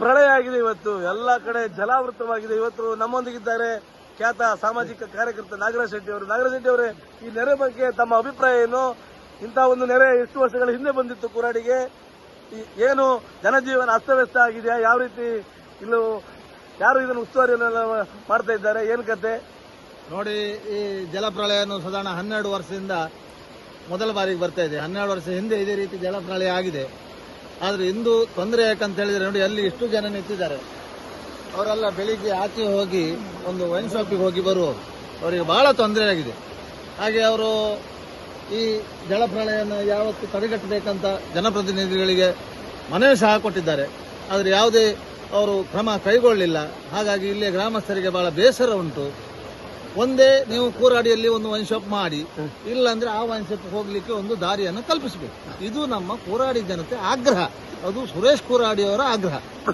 ಪ್ರಳಯ ಆಗಿದೆ ಇವತ್ತು. ಎಲ್ಲ ಕಡೆ ಜಲಾವೃತವಾಗಿದೆ. ಇವತ್ತು ನಮ್ಮೊಂದಿಗಿದ್ದಾರೆ ಖ್ಯಾತ ಸಾಮಾಜಿಕ ಕಾರ್ಯಕರ್ತ ನಾಗರಾಜ್ ಶೆಟ್ಟಿ ಅವರು. ನಾಗರಾಜ್ ಶೆಟ್ಟಿ ಅವರೇ, ಈ ನೆರೆ ಬಗ್ಗೆ ತಮ್ಮ ಅಭಿಪ್ರಾಯ ಏನು? ಇಂತಹ ಒಂದು ನೆರೆ ಎಷ್ಟು ವರ್ಷಗಳ ಹಿಂದೆ ಬಂದಿತ್ತು ಕುರಾಡಿಗೆ. ಏನು ಜನಜೀವನ ಅಸ್ತವ್ಯಸ್ತ ಆಗಿದೆಯಾ? ಯಾವ ರೀತಿ ಇಲ್ಲೂ ಯಾರು ಇದನ್ನು ಉಸ್ತುವಾರಿಯನ್ನೆಲ್ಲ ಮಾಡ್ತಾ ಇದ್ದಾರೆ? ಏನು ಕತೆ? ನೋಡಿ, ಈ ಜಲಪ್ರಳಯವನ್ನು ಸಾಧಾರಣ ಹನ್ನೆರಡು ವರ್ಷದಿಂದ ಮೊದಲ ಬಾರಿಗೆ ಬರ್ತಾ ಇದೆ. ಹನ್ನೆರಡು ವರ್ಷ ಹಿಂದೆ ಇದೇ ರೀತಿ ಜಲಪ್ರಳಯ ಆಗಿದೆ. ಆದ್ರೆ ಇಂದು ತೊಂದರೆ ಯಾಕಂತ ಹೇಳಿದ್ರೆ ನೋಡಿ, ಅಲ್ಲಿ ಎಷ್ಟು ಜನ ನಿಂತಿದ್ದಾರೆ. ಅವರೆಲ್ಲ ಬೆಳಿಗ್ಗೆ ಆಚೆ ಹೋಗಿ ಒಂದು ವೈನ್ ಶಾಪಿಗೆ ಹೋಗಿ ಬರುವವರು ಅವರಿಗೆ ಬಹಳ ತೊಂದರೆ ಆಗಿದೆ. ಹಾಗೆ ಅವರು ಈ ಜಲಪ್ರಳಯನ ಯಾವತ್ತು ತಡೆಗಟ್ಟಬೇಕಂತ ಜನಪ್ರತಿನಿಧಿಗಳಿಗೆ ಮನವಿ ಸಹ ಕೊಟ್ಟಿದ್ದಾರೆ. ಆದರೆ ಯಾವುದೇ ಅವರು ಕ್ರಮ ಕೈಗೊಳ್ಳಲಿಲ್ಲ. ಹಾಗಾಗಿ ಇಲ್ಲಿಯ ಗ್ರಾಮಸ್ಥರಿಗೆ ಬಹಳ ಬೇಸರ ಉಂಟು. ಒಂದೇ ನೀವು ಕೂರಾಡಿಯಲ್ಲಿ ಒಂದು ವೈನ್ ಶಾಪ್ ಮಾಡಿ ಇಲ್ಲಾಂದ್ರೆ ಆ ವೈನ್ ಶಾಪ್ ಹೋಗ್ಲಿಕ್ಕೆ ಒಂದು ದಾರಿಯನ್ನು ಕಲ್ಪಿಸಬೇಕು. ಇದು ನಮ್ಮ ಕೂರಾಡಿ ಜನತೆ ಆಗ್ರಹ. ಅದು ಸುರೇಶ್ ಕೂರಾಡಿಯವರ ಆಗ್ರಹ.